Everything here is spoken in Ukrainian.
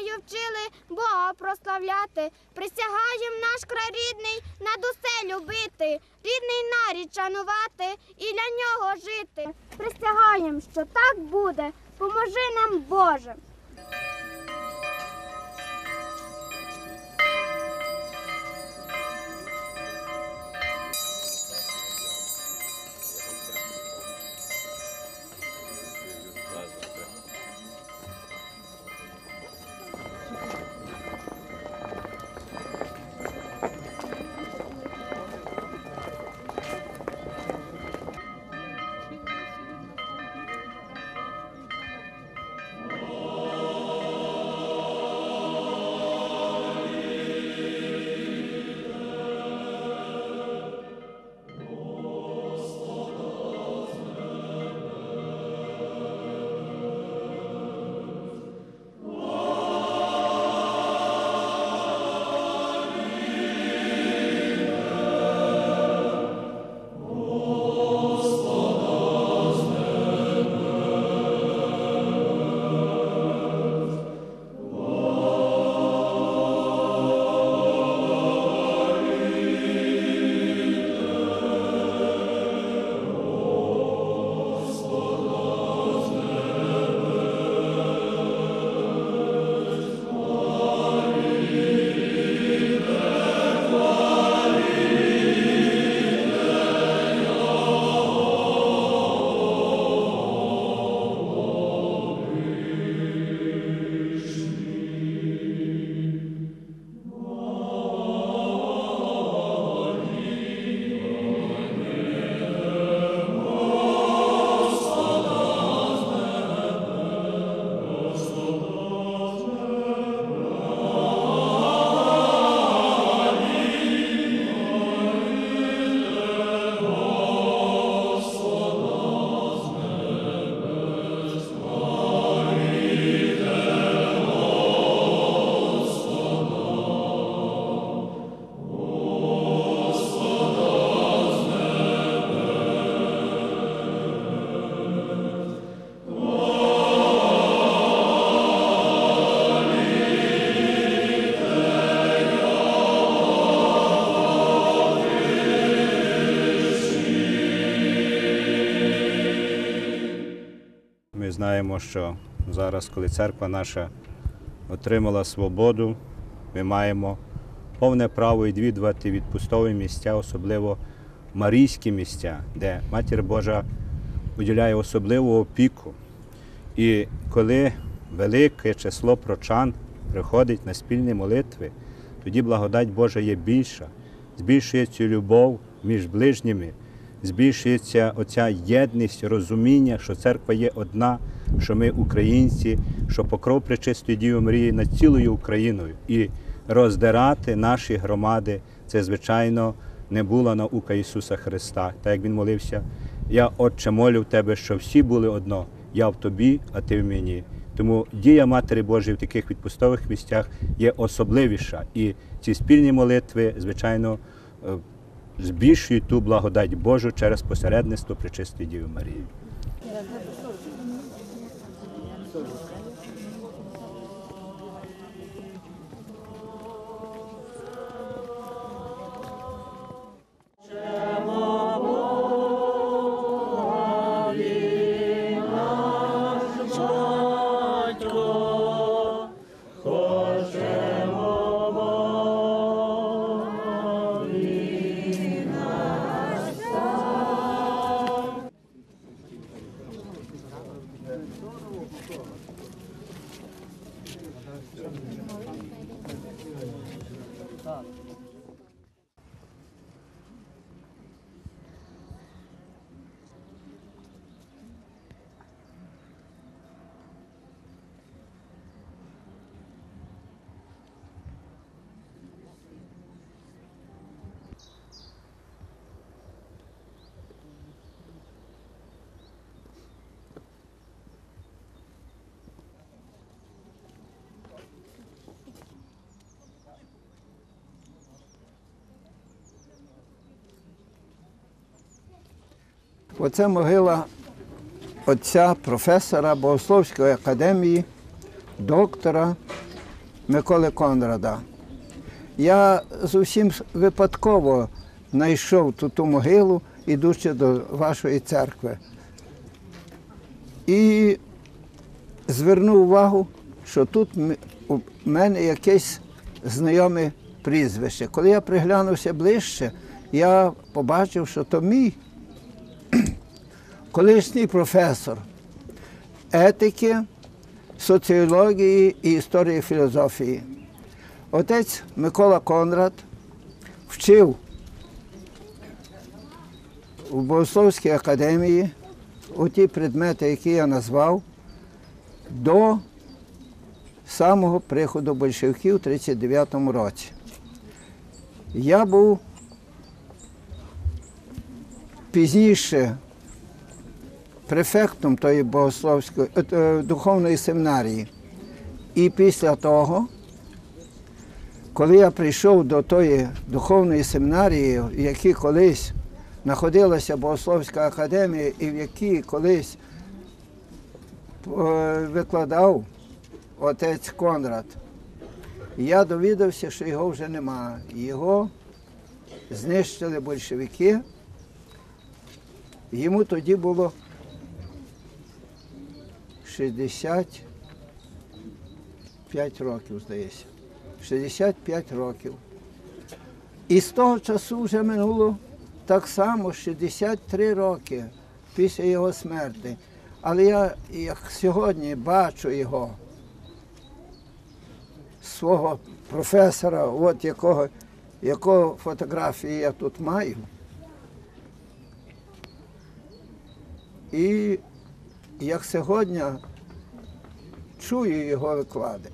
вірою вчили Бога прославляти. Присягаєм наш край рідний над усе любити, рідний нарід шанувати і для нього жити. Присягаєм, що так буде, поможи нам Боже. Знаємо, що зараз, коли церква наша отримала свободу, ми маємо повне право відвідувати відпустові місця, особливо марійські місця, де Матір Божа уділяє особливу опіку. І коли велике число прочан приходить на спільні молитви, тоді благодать Божа є більша, збільшується любов між ближніми, збільшується оця єдність, розуміння, що церква є одна, що ми українці, що покров Пречистої Діви Марії над цілою Україною. І роздирати наші громади це, звичайно, не була наука Ісуса Христа. Так як Він молився, я, Отче, молю в Тебе, що всі були одно, я в тобі, а ти в мені. Тому дія Матері Божої в таких відпустових місцях є особливіша. І ці спільні молитви, звичайно, е, збільшують ту благодать Божу через посередництво Пречистої Діви Марії. Оце могила отця професора Богословської академії, доктора Миколи Конрада. Я зовсім випадково знайшов ту, ту могилу, ідучи до вашої церкви. І звернув увагу, що тут у мене якесь знайоме прізвище. Коли я приглянувся ближче, я побачив, що то мій колишній професор етики, соціології і історії філософії. Отець Микола Конрад вчив у Богословській академії оті предмети, які я назвав, до самого приходу большевиків у 1939 році. Я був пізніше префектом тої богословської е, е, духовної семінарії. І після того, коли я прийшов до тої духовної семінарії, в якій колись знаходилася Богословська академія, і в якій колись е, викладав отець Конрад, я довідався, що його вже нема. Його знищили большевики. Йому тоді було 65 років, здається. 65 років. І з того часу вже минуло так само 63 роки після його смерті. Але я, як сьогодні, бачу його, свого професора, от якого, якого фотографії я тут маю. І як сьогодні чую його виклади.